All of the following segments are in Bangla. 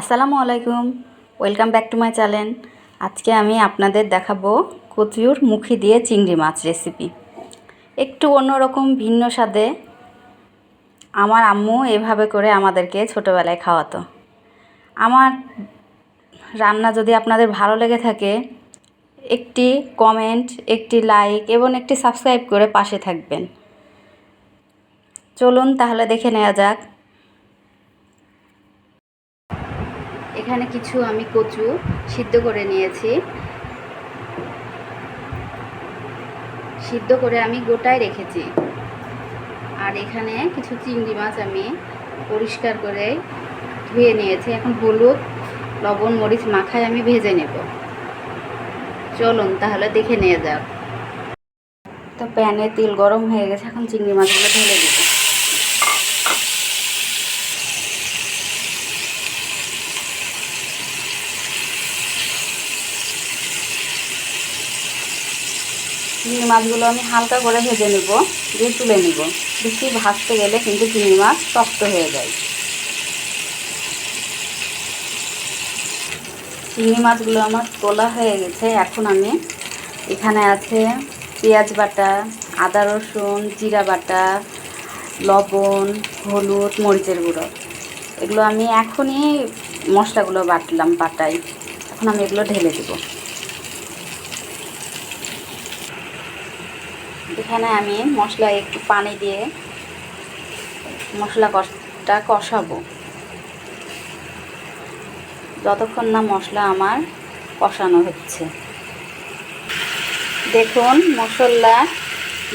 আসসালামু আলাইকুম। Welcome back to my channel আজকে আমি আপনাদের দেখাবো কচুর মুখি দিয়ে চিংড়ি মাছ রেসিপি একটু অন্যরকম ভিন্ন স্বাদে আমার আম্মু এভাবে করে আমাদেরকে ছোটোবেলায় খাওয়াতো। আমার রান্না যদি আপনাদের ভালো লেগে থাকে, একটি কমেন্ট একটি লাইক এবং একটি সাবস্ক্রাইব করে পাশে থাকবেন। চলুন তাহলে দেখে নেওয়া যাক। এখানে কিছু আমি কচু সিদ্ধ করে নিয়েছি। সিদ্ধ করে আমি গোটায় রেখেছি। আর এখানে কিছু চিংড়ি মাছ আমি পরিষ্কার করে ধুয়ে নিয়েছি। এখন হলুদ, লবণ, মরিচ মাখায় আমি ভেজে নেব। চলুন তাহলে দেখে নিয়ে যাক। তো প্যানে তেল গরম হয়ে গেছে, এখন চিংড়ি মাছগুলো ঢেলে দেবো চিংড়ি মাছগুলো আমি হালকা করে ভেজে নেব, দিয়ে তুলে নেব। বেশি ভাজতে গেলে কিন্তু চিংড়ি মাছ শক্ত হয়ে যায়। চিংড়ি মাছগুলো আমার তোলা হয়ে গেছে। এখন আমি এখানে আছে পেঁয়াজ বাটা, আদা রসুন, জিরা বাটা, লবণ, হলুদ, মরিচের গুঁড়ো। এগুলো আমি এখনই মশলাগুলো বাটলাম পাটাই এখন আমি এগুলো ঢেলে দেবো। এখানে আমি মশলা একটু পানি দিয়ে মশলা কষটা কষাবো। যতক্ষণ না মশলা আমার কষানো হচ্ছে। দেখুন, মশলা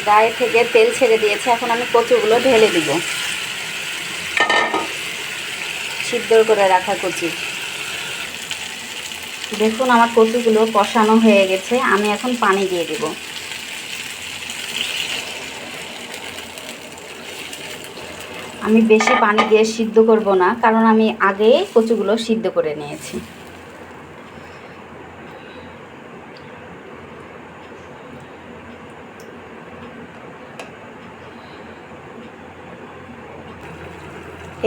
গায়ে থেকে তেল ছেড়ে দিয়েছে। এখন আমি কচুগুলো ঢেলে দিব। সিদ্ধ করে রাখা কচু। দেখুন, আমার কচুগুলো কষানো হয়ে গেছে। আমি এখন পানি দিয়ে দেবো। আমি বেশি পানি দিয়ে সিদ্ধ করব না, কারণ আমি আগে কচুগুলো সিদ্ধ করে নিয়েছি।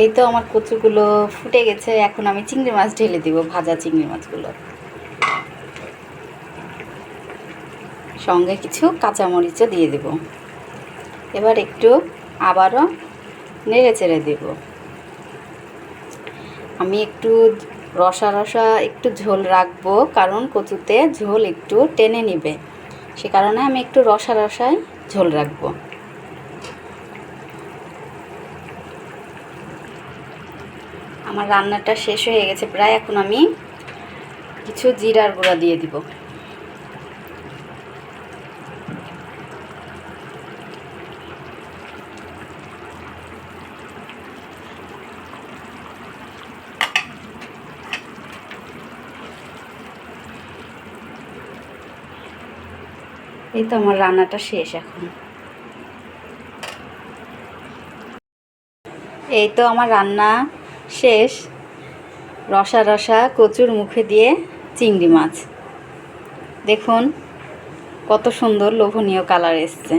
এই তো আমার কচুগুলো ফুটে গেছে, এখন আমি চিংড়ি মাছ ঢেলে দিব, ভাজা চিংড়ি মাছগুলো। সঙ্গে কিছু কাঁচামরিচও দিয়ে দেব। এবার একটু আবারও নেড়ে চেড়ে দেব। আমি একটু রসা রসা একটু ঝোল রাখব, কারণ কচুতে ঝোল একটু টেনে নিবে। সে কারণে আমি একটু রসা রসায় ঝোল রাখব। আমার রান্নাটা শেষ হয়ে গেছে, প্রায় এখন আমি কিছু জিরার গুঁড়া দিয়ে দিব। এই তো আমার রান্নাটা শেষ এখন। এই তো আমার রান্না শেষ। রসা রসা কচুর মুখে দিয়ে চিংড়ি মাছ। দেখুন, কত সুন্দর লোভনীয় কালার এসছে।